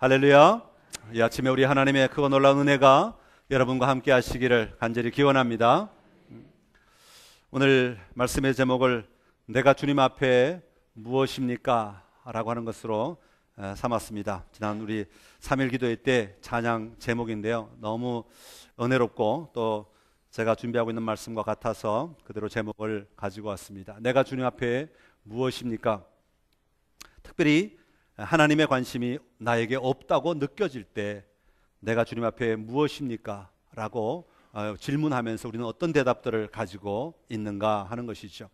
할렐루야. 이 아침에 우리 하나님의 크고 놀라운 은혜가 여러분과 함께 하시기를 간절히 기원합니다. 오늘 말씀의 제목을 내가 주님 앞에 무엇입니까? 라고 하는 것으로 삼았습니다. 지난 우리 3일 기도회 때 찬양 제목인데요. 너무 은혜롭고 또 제가 준비하고 있는 말씀과 같아서 그대로 제목을 가지고 왔습니다. 내가 주님 앞에 무엇입니까? 특별히 하나님의 관심이 나에게 없다고 느껴질 때 내가 주님 앞에 무엇입니까? 라고 어, 질문하면서 우리는 어떤 대답들을 가지고 있는가 하는 것이죠.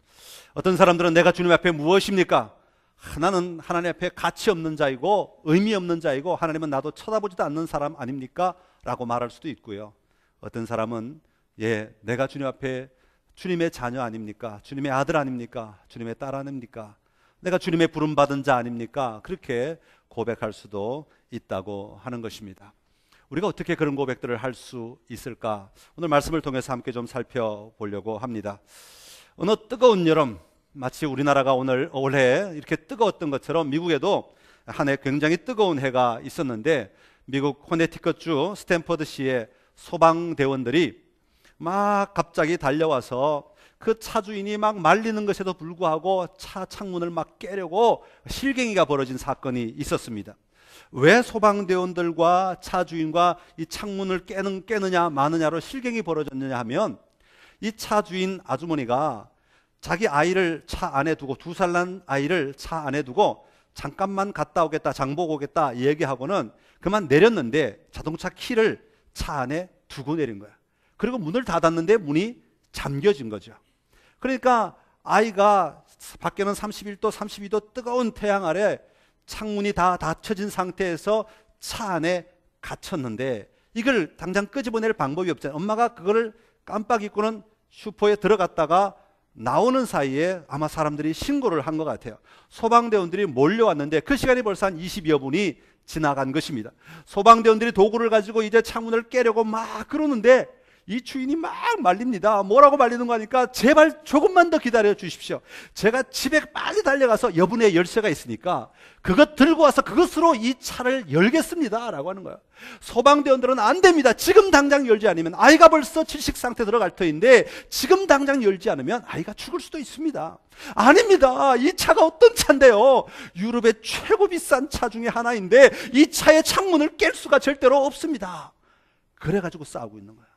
어떤 사람들은 내가 주님 앞에 무엇입니까? 하나는 하나님 앞에 가치 없는 자이고 의미 없는 자이고 하나님은 나도 쳐다보지도 않는 사람 아닙니까? 라고 말할 수도 있고요. 어떤 사람은 예, 내가 주님 앞에 주님의 자녀 아닙니까? 주님의 아들 아닙니까? 주님의 딸 아닙니까? 내가 주님의 부름 받은 자 아닙니까? 그렇게 고백할 수도 있다고 하는 것입니다. 우리가 어떻게 그런 고백들을 할 수 있을까? 오늘 말씀을 통해서 함께 좀 살펴보려고 합니다. 어느 뜨거운 여름, 마치 우리나라가 오늘 올해 이렇게 뜨거웠던 것처럼 미국에도 한 해 굉장히 뜨거운 해가 있었는데 미국 코네티컷주 스탠퍼드시의 소방대원들이 막 갑자기 달려와서 그 차주인이 막 말리는 것에도 불구하고 차 창문을 막 깨려고 실갱이가 벌어진 사건이 있었습니다. 왜 소방대원들과 차주인과 이 창문을 깨는, 깨느냐 마느냐로 실갱이 벌어졌느냐 하면 이 차주인 아주머니가 자기 아이를 차 안에 두고 두 살 난 아이를 차 안에 두고 잠깐만 갔다 오겠다 장보고 오겠다 얘기하고는 그만 내렸는데 자동차 키를 차 안에 두고 내린 거야. 그리고 문을 닫았는데 문이 잠겨진 거죠. 그러니까 아이가 밖에는 31도, 32도 뜨거운 태양 아래 창문이 다 닫혀진 상태에서 차 안에 갇혔는데 이걸 당장 끄집어낼 방법이 없잖아요. 엄마가 그거를 깜빡 잊고는 슈퍼에 들어갔다가 나오는 사이에 아마 사람들이 신고를 한 것 같아요. 소방대원들이 몰려왔는데 그 시간이 벌써 한 20여 분이 지나간 것입니다. 소방대원들이 도구를 가지고 이제 창문을 깨려고 막 그러는데 이 주인이 막 말립니다. 뭐라고 말리는 거니까 제발 조금만 더 기다려 주십시오. 제가 집에 빨리 달려가서 여분의 열쇠가 있으니까 그것 들고 와서 그것으로 이 차를 열겠습니다. 라고 하는 거예요. 소방대원들은 안 됩니다. 지금 당장 열지 않으면 아이가 벌써 질식 상태 들어갈 터인데 지금 당장 열지 않으면 아이가 죽을 수도 있습니다. 아닙니다. 이 차가 어떤 차인데요? 유럽의 최고 비싼 차 중에 하나인데 이 차의 창문을 깰 수가 절대로 없습니다. 그래가지고 싸우고 있는 거예요.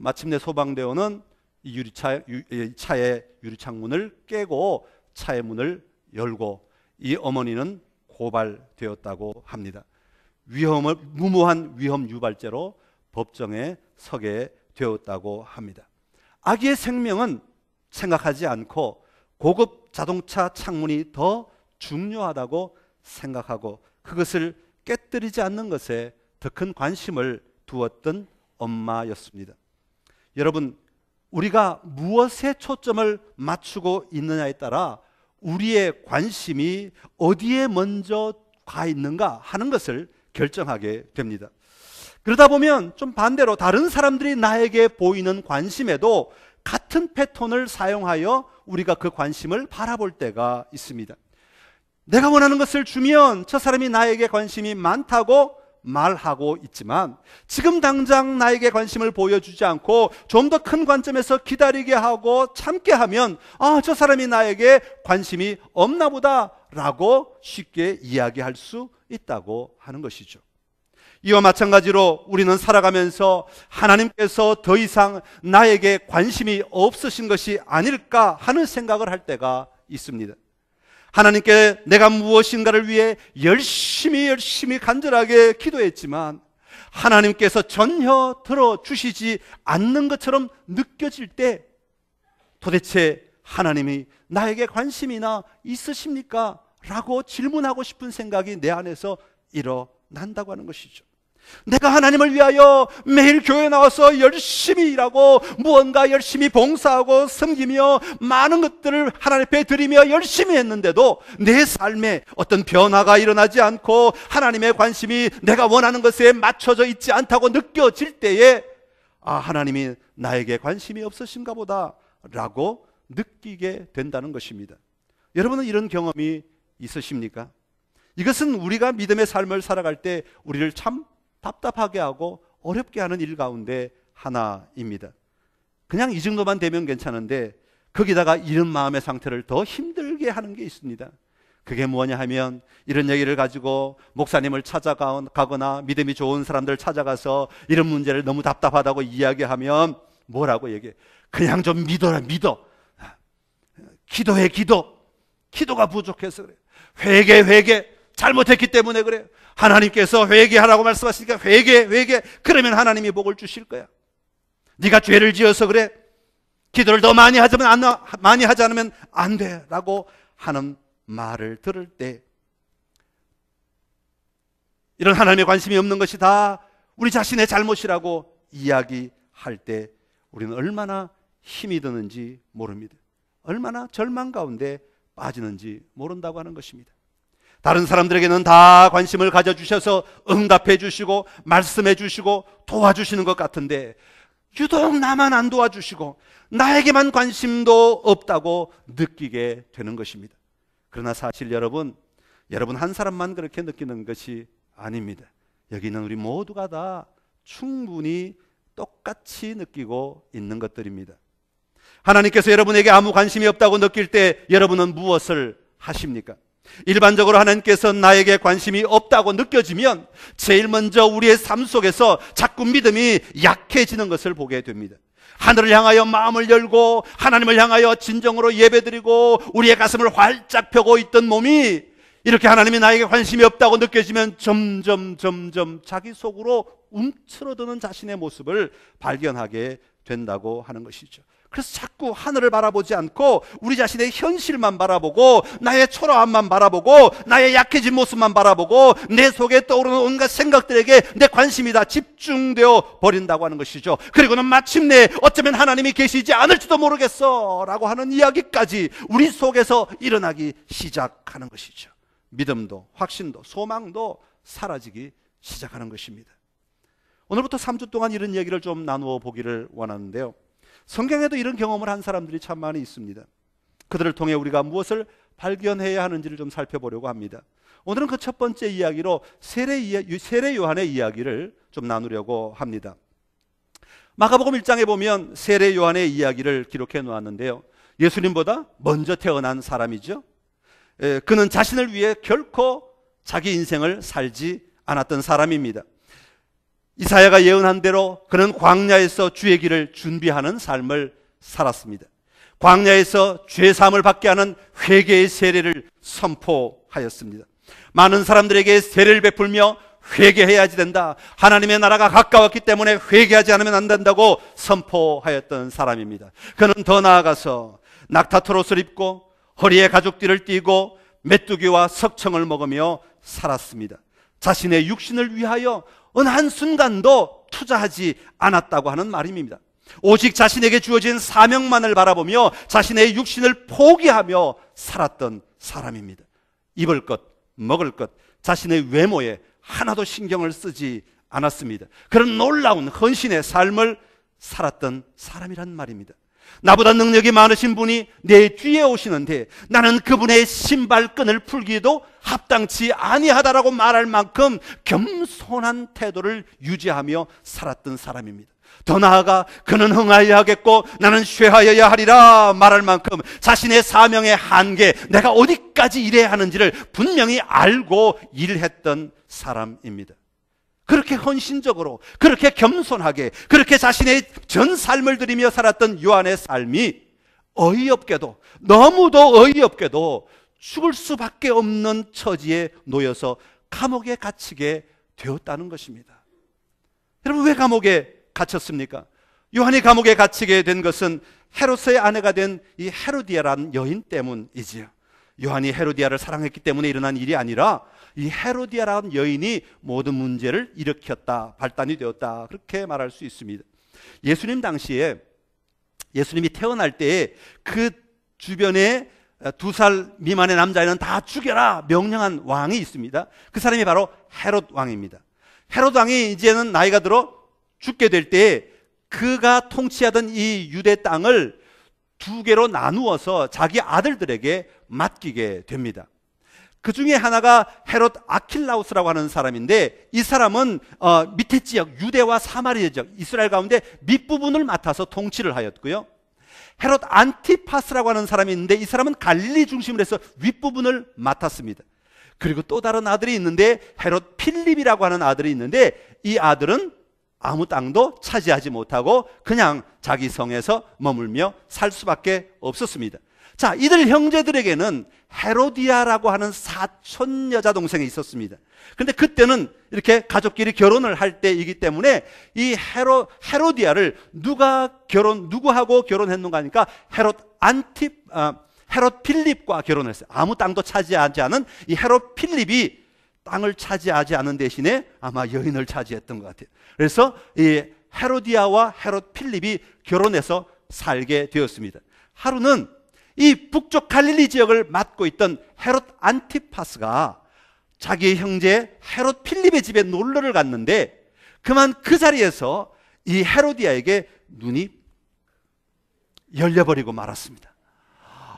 마침내 소방대원은 이 유리차, 유, 차의 유리창문을 깨고 차의 문을 열고 이 어머니는 고발되었다고 합니다. 위험을 무모한 위험 유발죄로 법정에 서게 되었다고 합니다. 아기의 생명은 생각하지 않고 고급 자동차 창문이 더 중요하다고 생각하고 그것을 깨뜨리지 않는 것에 더 큰 관심을 두었던 엄마였습니다. 여러분, 우리가 무엇에 초점을 맞추고 있느냐에 따라 우리의 관심이 어디에 먼저 가 있는가 하는 것을 결정하게 됩니다. 그러다 보면 좀 반대로 다른 사람들이 나에게 보이는 관심에도 같은 패턴을 사용하여 우리가 그 관심을 바라볼 때가 있습니다. 내가 원하는 것을 주면 저 사람이 나에게 관심이 많다고 말하고 있지만 지금 당장 나에게 관심을 보여주지 않고 좀 더 큰 관점에서 기다리게 하고 참게 하면 아, 저 사람이 나에게 관심이 없나 보다라고 쉽게 이야기할 수 있다고 하는 것이죠. 이와 마찬가지로 우리는 살아가면서 하나님께서 더 이상 나에게 관심이 없으신 것이 아닐까 하는 생각을 할 때가 있습니다. 하나님께 내가 무엇인가를 위해 열심히 열심히 간절하게 기도했지만 하나님께서 전혀 들어주시지 않는 것처럼 느껴질 때 도대체 하나님이 나에게 관심이나 있으십니까? 라고 질문하고 싶은 생각이 내 안에서 일어난다고 하는 것이죠. 내가 하나님을 위하여 매일 교회 나와서 열심히 일하고 무언가 열심히 봉사하고 섬기며 많은 것들을 하나님 앞에 드리며 열심히 했는데도 내 삶에 어떤 변화가 일어나지 않고 하나님의 관심이 내가 원하는 것에 맞춰져 있지 않다고 느껴질 때에 아, 하나님이 나에게 관심이 없으신가 보다 라고 느끼게 된다는 것입니다. 여러분은 이런 경험이 있으십니까? 이것은 우리가 믿음의 삶을 살아갈 때 우리를 참 답답하게 하고 어렵게 하는 일 가운데 하나입니다. 그냥 이 정도만 되면 괜찮은데 거기다가 이런 마음의 상태를 더 힘들게 하는 게 있습니다. 그게 뭐냐 하면 이런 얘기를 가지고 목사님을 찾아가거나 믿음이 좋은 사람들 찾아가서 이런 문제를 너무 답답하다고 이야기하면 뭐라고 얘기해? 그냥 좀 믿어라, 믿어. 기도해, 기도. 기도가 부족해서 그래. 회개, 회개. 잘못했기 때문에 그래. 하나님께서 회개하라고 말씀하시니까 회개, 회개. 그러면 하나님이 복을 주실 거야. 네가 죄를 지어서 그래. 기도를 더 많이 하자면 안, 많이 하지 않으면 안 돼라고 하는 말을 들을 때 이런 하나님의 관심이 없는 것이 다 우리 자신의 잘못이라고 이야기할 때 우리는 얼마나 힘이 드는지 모릅니다. 얼마나 절망 가운데 빠지는지 모른다고 하는 것입니다. 다른 사람들에게는 다 관심을 가져주셔서 응답해 주시고 말씀해 주시고 도와주시는 것 같은데 유독 나만 안 도와주시고 나에게만 관심도 없다고 느끼게 되는 것입니다. 그러나 사실 여러분, 여러분 한 사람만 그렇게 느끼는 것이 아닙니다. 여기 있는 우리 모두가 다 충분히 똑같이 느끼고 있는 것들입니다. 하나님께서 여러분에게 아무 관심이 없다고 느낄 때 여러분은 무엇을 하십니까? 일반적으로 하나님께서 나에게 관심이 없다고 느껴지면 제일 먼저 우리의 삶 속에서 자꾸 믿음이 약해지는 것을 보게 됩니다. 하늘을 향하여 마음을 열고 하나님을 향하여 진정으로 예배드리고 우리의 가슴을 활짝 펴고 있던 몸이 이렇게 하나님이 나에게 관심이 없다고 느껴지면 점점 점점 자기 속으로 움츠러드는 자신의 모습을 발견하게 된다고 하는 것이죠. 그래서 자꾸 하늘을 바라보지 않고 우리 자신의 현실만 바라보고 나의 초라함만 바라보고 나의 약해진 모습만 바라보고 내 속에 떠오르는 온갖 생각들에게 내 관심이 다 집중되어 버린다고 하는 것이죠. 그리고는 마침내 어쩌면 하나님이 계시지 않을지도 모르겠어 라고 하는 이야기까지 우리 속에서 일어나기 시작하는 것이죠. 믿음도 확신도 소망도 사라지기 시작하는 것입니다. 오늘부터 3주 동안 이런 얘기를 좀 나누어 보기를 원하는데요. 성경에도 이런 경험을 한 사람들이 참 많이 있습니다. 그들을 통해 우리가 무엇을 발견해야 하는지를 좀 살펴보려고 합니다. 오늘은 그 첫 번째 이야기로 세례, 세례 요한의 이야기를 좀 나누려고 합니다. 마가복음 1장에 보면 세례 요한의 이야기를 기록해 놓았는데요. 예수님보다 먼저 태어난 사람이죠. 그는 자신을 위해 결코 자기 인생을 살지 않았던 사람입니다. 이사야가 예언한 대로 그는 광야에서 주의 길을 준비하는 삶을 살았습니다. 광야에서 죄 사함을 받게 하는 회개의 세례를 선포하였습니다. 많은 사람들에게 세례를 베풀며 회개해야지 된다. 하나님의 나라가 가까웠기 때문에 회개하지 않으면 안 된다고 선포하였던 사람입니다. 그는 더 나아가서 낙타 토롯을 입고 허리에 가죽띠를 띠고 메뚜기와 석청을 먹으며 살았습니다. 자신의 육신을 위하여 어느 한순간도 투자하지 않았다고 하는 말입니다. 오직 자신에게 주어진 사명만을 바라보며 자신의 육신을 포기하며 살았던 사람입니다. 입을 것, 먹을 것, 자신의 외모에 하나도 신경을 쓰지 않았습니다. 그런 놀라운 헌신의 삶을 살았던 사람이란 말입니다. 나보다 능력이 많으신 분이 내 뒤에 오시는데 나는 그분의 신발끈을 풀기도 합당치 아니하다라고 말할 만큼 겸손한 태도를 유지하며 살았던 사람입니다. 더 나아가 그는 흥하여야 하겠고 나는 쇠하여야 하리라 말할 만큼 자신의 사명의 한계, 내가 어디까지 일해야 하는지를 분명히 알고 일했던 사람입니다. 그렇게 헌신적으로, 그렇게 겸손하게, 그렇게 자신의 전 삶을 들이며 살았던 요한의 삶이 어이없게도, 너무도 어이없게도 죽을 수밖에 없는 처지에 놓여서 감옥에 갇히게 되었다는 것입니다. 여러분, 왜 감옥에 갇혔습니까? 요한이 감옥에 갇히게 된 것은 헤로스의 아내가 된 이 헤로디아라는 여인 때문이지요. 요한이 헤로디아를 사랑했기 때문에 일어난 일이 아니라 이 헤로디아라는 여인이 모든 문제를 일으켰다, 발단이 되었다. 그렇게 말할 수 있습니다. 예수님 당시에 예수님이 태어날 때에 그 주변에 두 살 미만의 남자애는 다 죽여라 명령한 왕이 있습니다. 그 사람이 바로 헤롯 왕입니다. 헤롯 왕이 이제는 나이가 들어 죽게 될때 그가 통치하던 이 유대 땅을 두 개로 나누어서 자기 아들들에게 맡기게 됩니다. 그 중에 하나가 헤롯 아킬라우스라고 하는 사람인데 이 사람은 어, 밑에 지역 유대와 사마리아 지역 이스라엘 가운데 밑부분을 맡아서 통치를 하였고요. 헤롯 안티파스라고 하는 사람이 있는데 이 사람은 갈릴리 중심으로 해서 윗부분을 맡았습니다. 그리고 또 다른 아들이 있는데 헤롯 필립이라고 하는 아들이 있는데 이 아들은 아무 땅도 차지하지 못하고 그냥 자기 성에서 머물며 살 수밖에 없었습니다. 자, 이들 형제들에게는 헤로디아라고 하는 사촌 여자 동생이 있었습니다. 근데 그때는 이렇게 가족끼리 결혼을 할 때이기 때문에 이 헤로, 헤로디아를 누가 결혼, 누구하고 결혼했는가 하니까 헤롯 안티, 아, 헤롯 필립과 결혼했어요. 아무 땅도 차지하지 않은 이 헤롯 필립이 땅을 차지하지 않은 대신에 아마 여인을 차지했던 것 같아요. 그래서 이 헤로디아와 헤롯 필립이 결혼해서 살게 되었습니다. 하루는 이 북쪽 갈릴리 지역을 맡고 있던 헤롯 안티파스가 자기의 형제 헤롯 필립의 집에 놀러를 갔는데 그만 그 자리에서 이 헤로디아에게 눈이 열려버리고 말았습니다.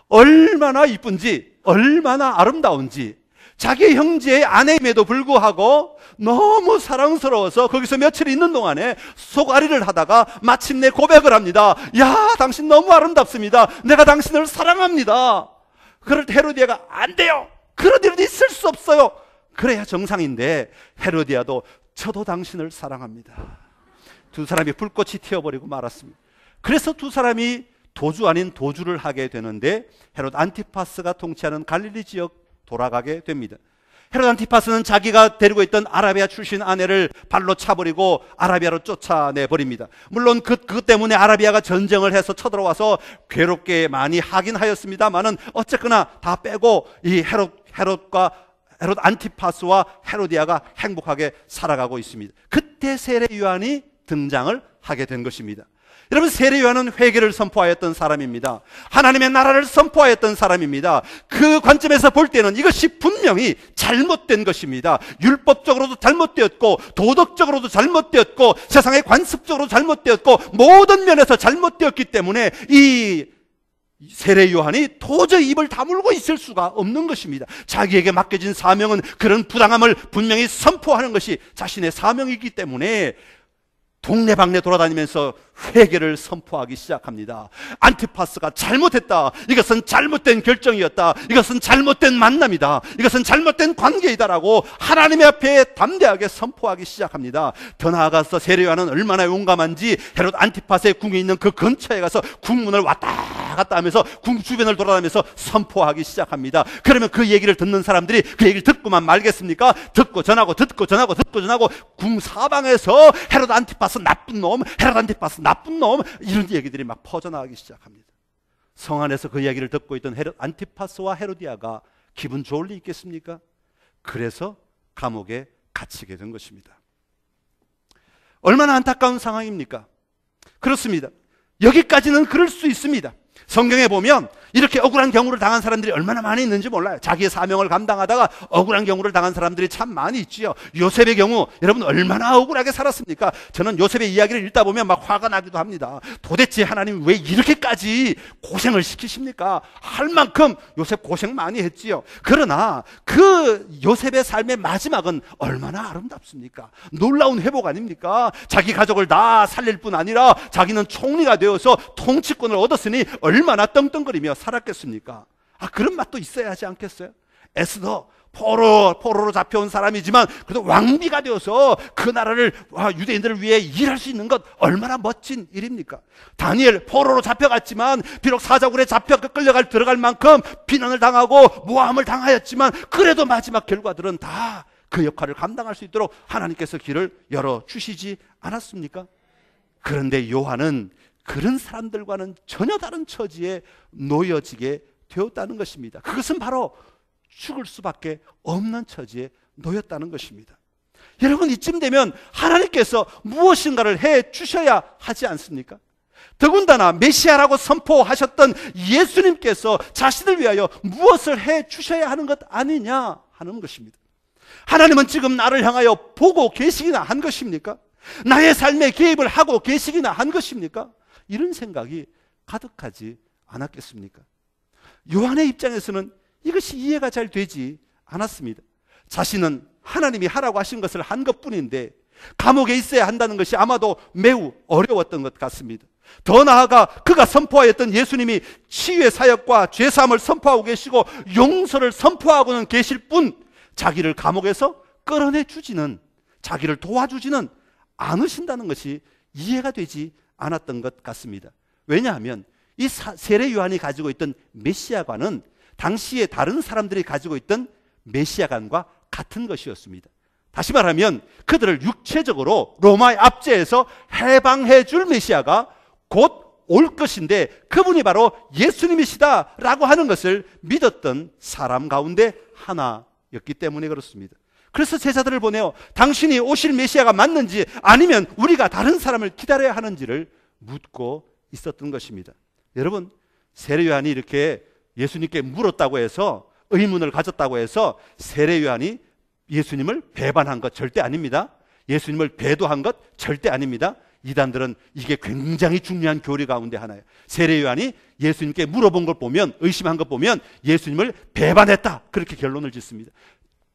얼마나 이쁜지, 얼마나 아름다운지, 자기 형제의 아내임에도 불구하고 너무 사랑스러워서 거기서 며칠 있는 동안에 속앓이를 하다가 마침내 고백을 합니다. 야, 당신 너무 아름답습니다. 내가 당신을 사랑합니다. 그럴 때 헤로디아가 안 돼요. 그런 일은 있을 수 없어요. 그래야 정상인데 헤로디아도 저도 당신을 사랑합니다. 두 사람이 불꽃이 튀어버리고 말았습니다. 그래서 두 사람이 도주 아닌 도주를 하게 되는데 헤롯 안티파스가 통치하는 갈릴리 지역 돌아가게 됩니다. 헤롯 안티파스는 자기가 데리고 있던 아라비아 출신 아내를 발로 차버리고 아라비아로 쫓아내 버립니다. 물론 그, 그 때문에 아라비아가 전쟁을 해서 쳐들어와서 괴롭게 많이 하긴 하였습니다만은 어쨌거나 다 빼고 이 헤롯, 헤롯과 헤롯 안티파스와 헤로디아가 행복하게 살아가고 있습니다. 그때 세례 요한이 등장을 하게 된 것입니다. 여러분 세례 요한은 회개를 선포하였던 사람입니다. 하나님의 나라를 선포하였던 사람입니다. 그 관점에서 볼 때는 이것이 분명히 잘못된 것입니다. 율법적으로도 잘못되었고 도덕적으로도 잘못되었고 세상의 관습적으로 잘못되었고 모든 면에서 잘못되었기 때문에 이 세례 요한이 도저히 입을 다물고 있을 수가 없는 것입니다. 자기에게 맡겨진 사명은 그런 부당함을 분명히 선포하는 것이 자신의 사명이기 때문에 동네방네 돌아다니면서 회개를 선포하기 시작합니다. 안티파스가 잘못했다. 이것은 잘못된 결정이었다. 이것은 잘못된 만남이다. 이것은 잘못된 관계이다라고 하나님의 앞에 담대하게 선포하기 시작합니다. 더 나아가서 세례요한은 얼마나 용감한지 헤롯 안티파스의 궁에 있는 그 근처에 가서 궁문을 왔다 갔다 하면서 궁 주변을 돌아다니면서 선포하기 시작합니다. 그러면 그 얘기를 듣는 사람들이 그 얘기를 듣고만 말겠습니까? 듣고 전하고 듣고 전하고 듣고 전하고 궁 사방에서 헤롯 안티파스 나쁜 놈, 헤롯 안티파스 나쁜 놈 이런 얘기들이 막 퍼져나가기 시작합니다. 성 안에서 그 이야기를 듣고 있던 헤롯 안티파스와 헤로디아가 기분 좋을 리 있겠습니까? 그래서 감옥에 갇히게 된 것입니다. 얼마나 안타까운 상황입니까? 그렇습니다. 여기까지는 그럴 수 있습니다. 성경에 보면 이렇게 억울한 경우를 당한 사람들이 얼마나 많이 있는지 몰라요. 자기의 사명을 감당하다가 억울한 경우를 당한 사람들이 참 많이 있지요. 요셉의 경우 여러분 얼마나 억울하게 살았습니까? 저는 요셉의 이야기를 읽다 보면 막 화가 나기도 합니다. 도대체 하나님 왜 이렇게까지 고생을 시키십니까? 할 만큼 요셉 고생 많이 했지요. 그러나 그 요셉의 삶의 마지막은 얼마나 아름답습니까? 놀라운 회복 아닙니까? 자기 가족을 다 살릴 뿐 아니라 자기는 총리가 되어서 통치권을 얻었으니 얼마나 떵떵거리며 살았겠습니까? 아, 그런 맛도 있어야 하지 않겠어요? 에스더, 포로, 포로로 잡혀온 사람이지만 그래도 왕비가 되어서 그 나라를 유대인들을 위해 일할 수 있는 것 얼마나 멋진 일입니까? 다니엘 포로로 잡혀갔지만 비록 사자굴에 잡혀 끌려갈 들어갈 만큼 비난을 당하고 모함을 당하였지만 그래도 마지막 결과들은 다 그 역할을 감당할 수 있도록 하나님께서 길을 열어 주시지 않았습니까? 그런데 요한은 그런 사람들과는 전혀 다른 처지에 놓여지게 되었다는 것입니다. 그것은 바로 죽을 수밖에 없는 처지에 놓였다는 것입니다. 여러분 이쯤 되면 하나님께서 무엇인가를 해 주셔야 하지 않습니까? 더군다나 메시아라고 선포하셨던 예수님께서 자신을 위하여 무엇을 해 주셔야 하는 것 아니냐 하는 것입니다. 하나님은 지금 나를 향하여 보고 계시기나 한 것입니까? 나의 삶에 개입을 하고 계시기나 한 것입니까? 이런 생각이 가득하지 않았겠습니까? 요한의 입장에서는 이것이 이해가 잘 되지 않았습니다. 자신은 하나님이 하라고 하신 것을 한 것뿐인데 감옥에 있어야 한다는 것이 아마도 매우 어려웠던 것 같습니다. 더 나아가 그가 선포하였던 예수님이 치유의 사역과 죄사함을 선포하고 계시고 용서를 선포하고는 계실 뿐 자기를 감옥에서 끌어내 주지는 자기를 도와주지는 않으신다는 것이 이해가 되지 않았던 것 같습니다. 왜냐하면 이 세례 요한이 가지고 있던 메시아관은 당시에 다른 사람들이 가지고 있던 메시아관과 같은 것이었습니다. 다시 말하면 그들을 육체적으로 로마의 압제에서 해방해 줄 메시아가 곧 올 것인데 그분이 바로 예수님이시다라고 하는 것을 믿었던 사람 가운데 하나였기 때문에 그렇습니다. 그래서 제자들을 보내어 당신이 오실 메시아가 맞는지 아니면 우리가 다른 사람을 기다려야 하는지를 묻고 있었던 것입니다. 여러분, 세례 요한이 이렇게 예수님께 물었다고 해서 의문을 가졌다고 해서 세례 요한이 예수님을 배반한 것 절대 아닙니다. 예수님을 배도한 것 절대 아닙니다. 이단들은 이게 굉장히 중요한 교리 가운데 하나예요. 세례 요한이 예수님께 물어본 걸 보면 의심한 것 보면 예수님을 배반했다. 그렇게 결론을 짓습니다.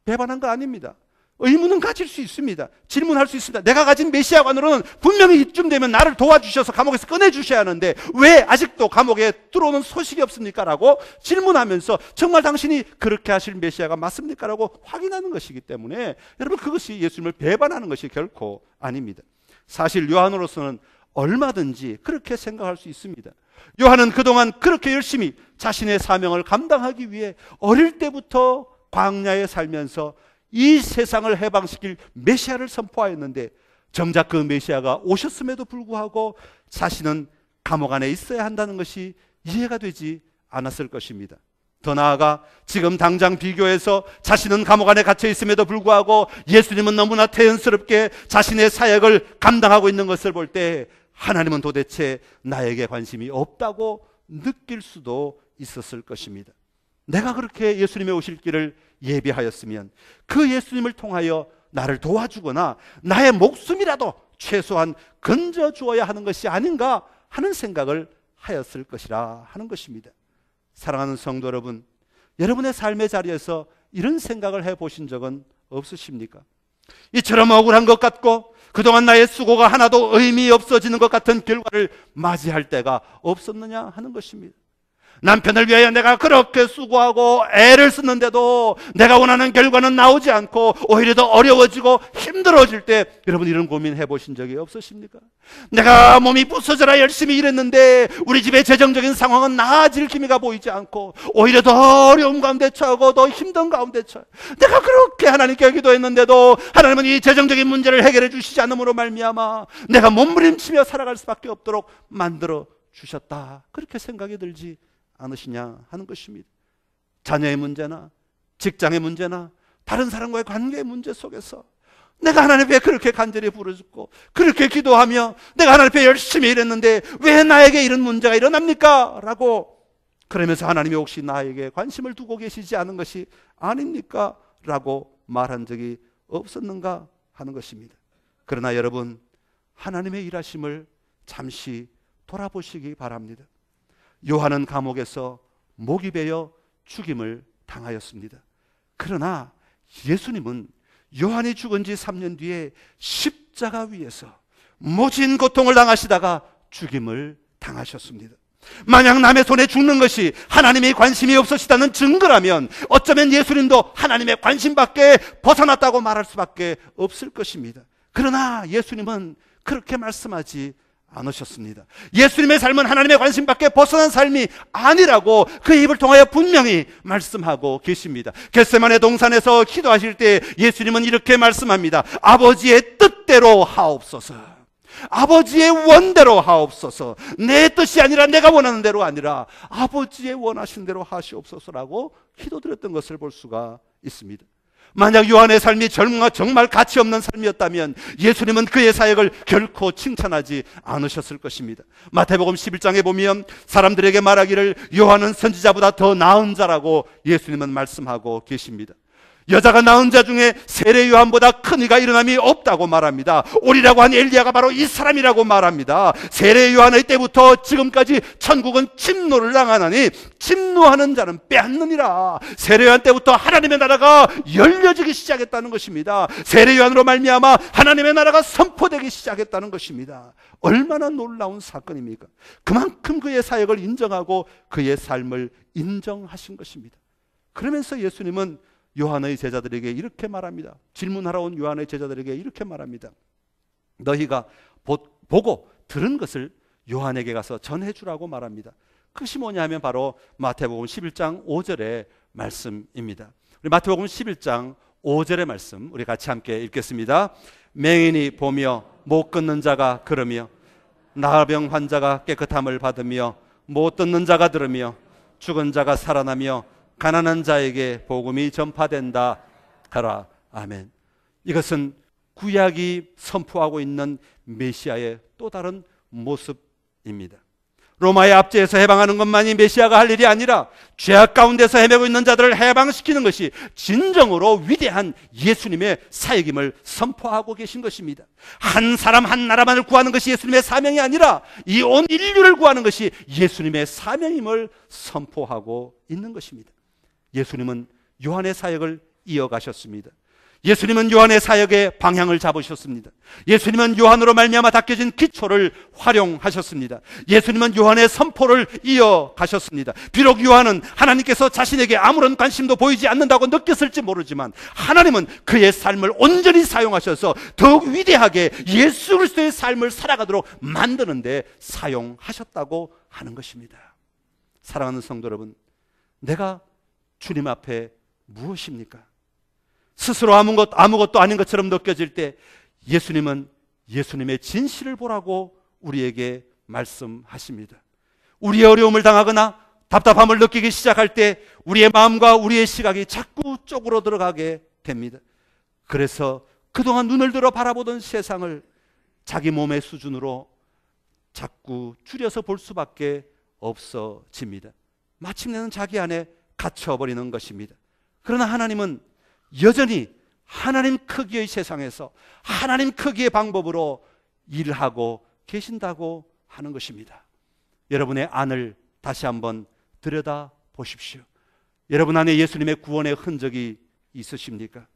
배반한 거 아닙니다. 의문은 가질 수 있습니다. 질문할 수 있습니다. 내가 가진 메시아관으로는 분명히 이쯤 되면 나를 도와주셔서 감옥에서 꺼내주셔야 하는데 왜 아직도 감옥에 들어오는 소식이 없습니까? 라고 질문하면서 정말 당신이 그렇게 하실 메시아가 맞습니까? 라고 확인하는 것이기 때문에 여러분 그것이 예수님을 배반하는 것이 결코 아닙니다. 사실 요한으로서는 얼마든지 그렇게 생각할 수 있습니다. 요한은 그동안 그렇게 열심히 자신의 사명을 감당하기 위해 어릴 때부터 광야에 살면서 이 세상을 해방시킬 메시아를 선포하였는데 정작 그 메시아가 오셨음에도 불구하고 자신은 감옥 안에 있어야 한다는 것이 이해가 되지 않았을 것입니다. 더 나아가 지금 당장 비교해서 자신은 감옥 안에 갇혀 있음에도 불구하고 예수님은 너무나 태연스럽게 자신의 사역을 감당하고 있는 것을 볼 때 하나님은 도대체 나에게 관심이 없다고 느낄 수도 있었을 것입니다. 내가 그렇게 예수님의 오실 길을 예비하였으면 그 예수님을 통하여 나를 도와주거나 나의 목숨이라도 최소한 건져 주어야 하는 것이 아닌가 하는 생각을 하였을 것이라 하는 것입니다. 사랑하는 성도 여러분, 여러분의 삶의 자리에서 이런 생각을 해 보신 적은 없으십니까? 이처럼 억울한 것 같고 그동안 나의 수고가 하나도 의미 없어지는 것 같은 결과를 맞이할 때가 없었느냐 하는 것입니다. 남편을 위하여 내가 그렇게 수고하고 애를 쓰는데도 내가 원하는 결과는 나오지 않고 오히려 더 어려워지고 힘들어질 때 여러분 이런 고민 해보신 적이 없으십니까? 내가 몸이 부서져라 열심히 일했는데 우리 집의 재정적인 상황은 나아질 기미가 보이지 않고 오히려 더 어려움 가운데 처하고 더 힘든 가운데 처해 내가 그렇게 하나님께 기도했는데도 하나님은 이 재정적인 문제를 해결해 주시지 않음으로 말미암아 내가 몸부림치며 살아갈 수밖에 없도록 만들어 주셨다 그렇게 생각이 들지 않으시냐 하는 것입니다. 자녀의 문제나 직장의 문제나 다른 사람과의 관계의 문제 속에서 내가 하나님 앞에 그렇게 간절히 부르짖고 그렇게 기도하며 내가 하나님 앞에 열심히 일했는데 왜 나에게 이런 문제가 일어납니까? 라고 그러면서 하나님이 혹시 나에게 관심을 두고 계시지 않은 것이 아닙니까? 라고 말한 적이 없었는가 하는 것입니다. 그러나 여러분 하나님의 일하심을 잠시 돌아보시기 바랍니다. 요한은 감옥에서 목이 베어 죽임을 당하였습니다. 그러나 예수님은 요한이 죽은 지 3년 뒤에 십자가 위에서 모진 고통을 당하시다가 죽임을 당하셨습니다. 만약 남의 손에 죽는 것이 하나님의 관심이 없으시다는 증거라면 어쩌면 예수님도 하나님의 관심 밖에 벗어났다고 말할 수밖에 없을 것입니다. 그러나 예수님은 그렇게 말씀하지 않으셨습니다. 예수님의 삶은 하나님의 관심 밖에 벗어난 삶이 아니라고 그 입을 통하여 분명히 말씀하고 계십니다. 겟세만의 동산에서 기도하실 때 예수님은 이렇게 말씀합니다. 아버지의 뜻대로 하옵소서. 아버지의 원대로 하옵소서. 내 뜻이 아니라 내가 원하는 대로 아니라 아버지의 원하신 대로 하시옵소서라고 기도드렸던 것을 볼 수가 있습니다. 만약 요한의 삶이 정말 가치 없는 삶이었다면 예수님은 그의 사역을 결코 칭찬하지 않으셨을 것입니다. 마태복음 11장에 보면 사람들에게 말하기를 요한은 선지자보다 더 나은 자라고 예수님은 말씀하고 계십니다. 여자가 낳은 자 중에 세례 요한보다 큰 이가 일어남이 없다고 말합니다. 오리라고 한 엘리야가 바로 이 사람이라고 말합니다. 세례 요한의 때부터 지금까지 천국은 침노를 당하나니 침노하는 자는 빼앗느니라. 세례 요한 때부터 하나님의 나라가 열려지기 시작했다는 것입니다. 세례 요한으로 말미암아 하나님의 나라가 선포되기 시작했다는 것입니다. 얼마나 놀라운 사건입니까? 그만큼 그의 사역을 인정하고 그의 삶을 인정하신 것입니다. 그러면서 예수님은 요한의 제자들에게 이렇게 말합니다. 질문하러 온 요한의 제자들에게 이렇게 말합니다. 너희가 보고 들은 것을 요한에게 가서 전해 주라고 말합니다. 그것이 뭐냐면 바로 마태복음 11장 5절의 말씀입니다. 우리 마태복음 11장 5절의 말씀 우리 같이 함께 읽겠습니다. 맹인이 보며 못 끊는 자가 걸으며 나병 환자가 깨끗함을 받으며 못 듣는 자가 들으며 죽은 자가 살아나며 가난한 자에게 복음이 전파된다 하라. 아멘. 이것은 구약이 선포하고 있는 메시아의 또 다른 모습입니다. 로마의 압제에서 해방하는 것만이 메시아가 할 일이 아니라 죄악 가운데서 헤매고 있는 자들을 해방시키는 것이 진정으로 위대한 예수님의 사역임을 선포하고 계신 것입니다. 한 사람 한 나라만을 구하는 것이 예수님의 사명이 아니라 이 온 인류를 구하는 것이 예수님의 사명임을 선포하고 있는 것입니다. 예수님은 요한의 사역을 이어가셨습니다. 예수님은 요한의 사역의 방향을 잡으셨습니다. 예수님은 요한으로 말미암아 닦여진 기초를 활용하셨습니다. 예수님은 요한의 선포를 이어가셨습니다. 비록 요한은 하나님께서 자신에게 아무런 관심도 보이지 않는다고 느꼈을지 모르지만 하나님은 그의 삶을 온전히 사용하셔서 더욱 위대하게 예수 그리스도의 삶을 살아가도록 만드는데 사용하셨다고 하는 것입니다. 사랑하는 성도 여러분, 내가 주님 앞에 무엇입니까? 스스로 아무것, 아무것도 아닌 것처럼 느껴질 때 예수님은 예수님의 진실을 보라고 우리에게 말씀하십니다. 우리의 어려움을 당하거나 답답함을 느끼기 시작할 때 우리의 마음과 우리의 시각이 자꾸 쪽으로 들어가게 됩니다. 그래서 그동안 눈을 들어 바라보던 세상을 자기 몸의 수준으로 자꾸 줄여서 볼 수밖에 없어집니다. 마침내는 자기 안에 갇혀버리는 것입니다. 그러나 하나님은 여전히 하나님 크기의 세상에서 하나님 크기의 방법으로 일하고 계신다고 하는 것입니다. 여러분의 안을 다시 한번 들여다 보십시오. 여러분 안에 예수님의 구원의 흔적이 있으십니까?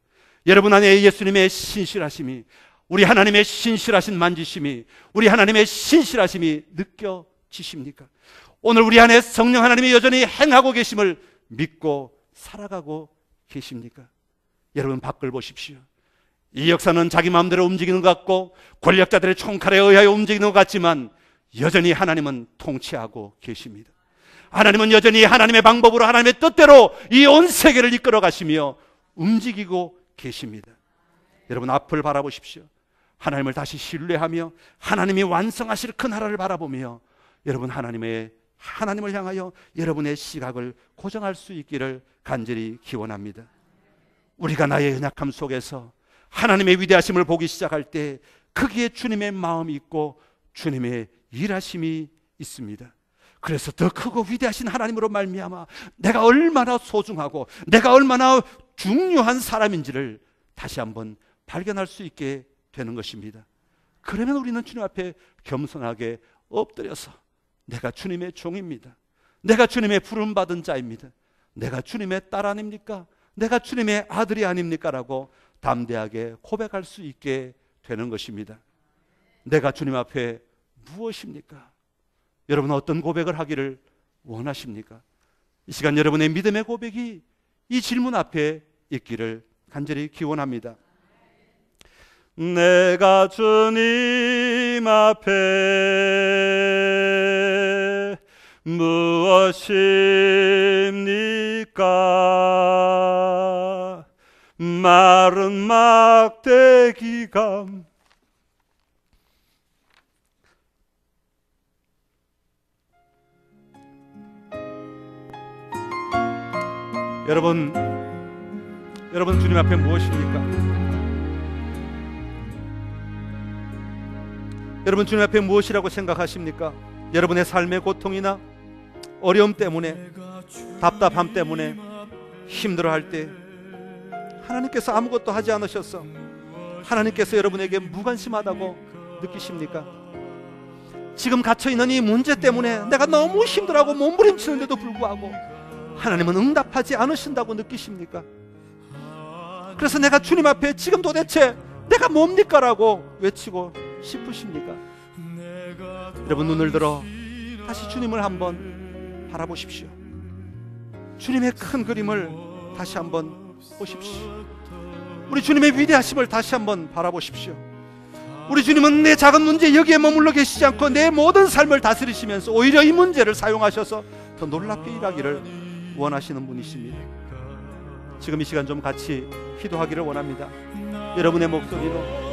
여러분 안에 예수님의 신실하심이 우리 하나님의 신실하신 만지심이 우리 하나님의 신실하심이 느껴지십니까? 오늘 우리 안에 성령 하나님이 여전히 행하고 계심을 믿고 살아가고 계십니까? 여러분 밖을 보십시오. 이 역사는 자기 마음대로 움직이는 것 같고 권력자들의 총칼에 의하여 움직이는 것 같지만 여전히 하나님은 통치하고 계십니다. 하나님은 여전히 하나님의 방법으로 하나님의 뜻대로 이 온 세계를 이끌어 가시며 움직이고 계십니다. 여러분 앞을 바라보십시오. 하나님을 다시 신뢰하며 하나님이 완성하실 큰 나라를 바라보며 여러분 하나님의 하나님을 향하여 여러분의 시각을 고정할 수 있기를 간절히 기원합니다. 우리가 나의 연약함 속에서 하나님의 위대하심을 보기 시작할 때 거기에 주님의 마음이 있고 주님의 일하심이 있습니다. 그래서 더 크고 위대하신 하나님으로 말미암아 내가 얼마나 소중하고 내가 얼마나 중요한 사람인지를 다시 한번 발견할 수 있게 되는 것입니다. 그러면 우리는 주님 앞에 겸손하게 엎드려서 내가 주님의 종입니다. 내가 주님의 부름 받은 자입니다. 내가 주님의 딸 아닙니까? 내가 주님의 아들이 아닙니까? 라고 담대하게 고백할 수 있게 되는 것입니다. 내가 주님 앞에 무엇입니까? 여러분 어떤 고백을 하기를 원하십니까? 이 시간 여러분의 믿음의 고백이 이 질문 앞에 있기를 간절히 기원합니다. 내가 주님 앞에 무엇입니까? 마른 막대기가 여러분 여러분 주님 앞에 무엇입니까? 여러분 주님 앞에 무엇이라고 생각하십니까? 여러분의 삶의 고통이나 어려움 때문에 답답함 때문에 힘들어할 때 하나님께서 아무것도 하지 않으셨어. 하나님께서 여러분에게 무관심하다고 느끼십니까? 지금 갇혀있는 이 문제 때문에 내가 너무 힘들어하고 몸부림치는데도 불구하고 하나님은 응답하지 않으신다고 느끼십니까? 그래서 내가 주님 앞에 지금 도대체 내가 뭡니까? 라고 외치고 싶으십니까? 여러분 눈을 들어 다시 주님을 한번 바라보십시오. 주님의 큰 그림을 다시 한번 보십시오. 우리 주님의 위대하심을 다시 한번 바라보십시오. 우리 주님은 내 작은 문제 여기에 머물러 계시지 않고 내 모든 삶을 다스리시면서 오히려 이 문제를 사용하셔서 더 놀랍게 일하기를 원하시는 분이십니다. 지금 이 시간 좀 같이 기도하기를 원합니다. 여러분의 목소리로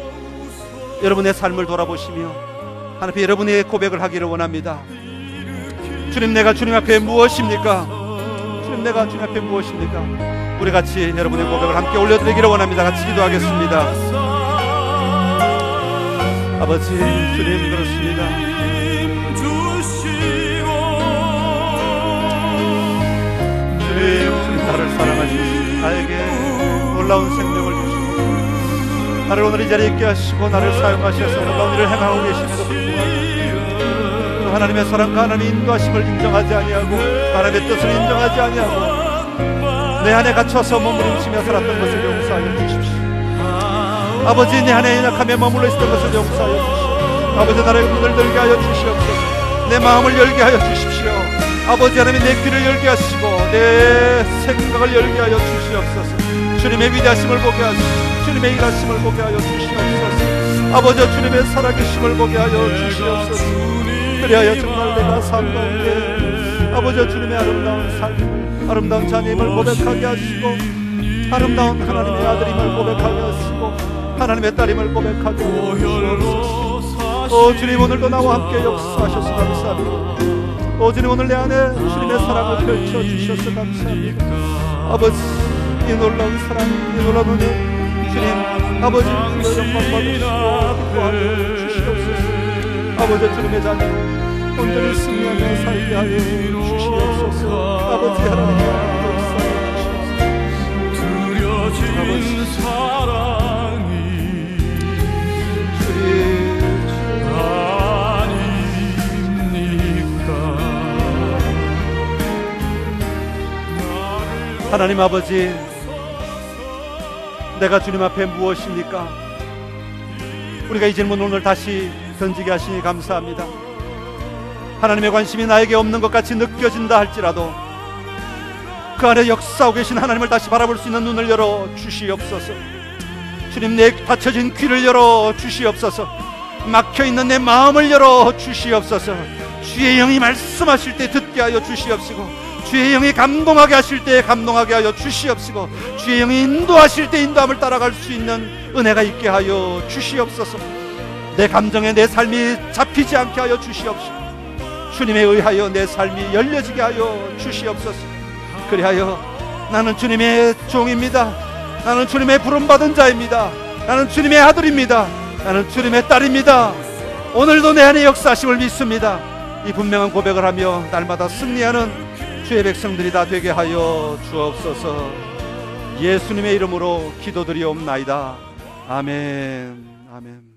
여러분의 삶을 돌아보시며 하나님 여러분의 고백을 하기를 원합니다. 주님 내가 주님 앞에 무엇입니까? 주님 내가 주님 앞에 무엇입니까? 우리 같이 여러분의 고백을 함께 올려드리기를 원합니다. 같이 기도하겠습니다. 아버지 주님 그렇습니다. 주님 나를 사랑하시고 나에게 놀라운 주시고 나를 오늘 이 자리에 있게 하시고 나를 사용하셔서 놀라운 일을 행하고 계심에도 불구하고 그 하나님의 사랑과 하나님의 인도하심을 인정하지 아니하고 하나님의 뜻을 인정하지 아니하고 내 안에 갇혀서 몸부림치며 살았던 것을 용서하여 주십시오. 아버지 내 안에 연약함에 머물러 있었던 것을 용서하여 주십시오. 아버지 나를 문을 열게 하여 주시옵소서. 내 마음을 열게 하여 주십시오. 아버지 하나님 내 귀를 열게 하시고 내 생각을 열게 하여 주시옵소서 주님의 위대하심을 보게 하시고 주님의 일하심을 보게 하여 주시옵소서. 아버지 주님의 살아계심을 보게 하여 주시옵소서. 그리하여 정말 내가 삶 가운데 아버지 주님의 아름다운 삶 아름다운 자녀임을 고백하게 하시고 아름다운 하나님의 아들임을 고백하게 하시고 하나님의 딸임을 고백하게 하시옵소서. 오 주님 오늘도 나와 함께 역사하셔서 감사합니다. 오 주님 오늘 내 안에 주님의 사랑을 펼쳐 주셔서 감사합니다. 아버지 이 놀라운 사랑 이 놀라운 은혜 주님 아버지 영광 받으시고 주시옵소서. 아버지 주님의 자녀 온전히 승리하며 살게 하여 주시옵소서. 아버지 하나님 두려진 사랑이 주님 하나님 아버지 내가 주님 앞에 무엇입니까? 우리가 이 질문 오늘 다시 던지게 하시니 감사합니다. 하나님의 관심이 나에게 없는 것 같이 느껴진다 할지라도 그 안에 역사하고 계신 하나님을 다시 바라볼 수 있는 눈을 열어 주시옵소서. 주님 내 닫혀진 귀를 열어 주시옵소서. 막혀 있는 내 마음을 열어 주시옵소서. 주의 영이 말씀하실 때 듣게 하여 주시옵시고 주의 영이 감동하게 하실 때 감동하게 하여 주시옵시고 주의 영이 인도하실 때 인도함을 따라갈 수 있는 은혜가 있게 하여 주시옵소서. 내 감정에 내 삶이 잡히지 않게 하여 주시옵시고 주님에 의하여 내 삶이 열려지게 하여 주시옵소서. 그리하여 나는 주님의 종입니다. 나는 주님의 부름받은 자입니다. 나는 주님의 아들입니다. 나는 주님의 딸입니다. 오늘도 내 안에 역사하심을 믿습니다. 이 분명한 고백을 하며 날마다 승리하는 주의 백성들이 다 되게 하여 주옵소서. 예수님의 이름으로 기도드리옵나이다. 아멘. 아멘.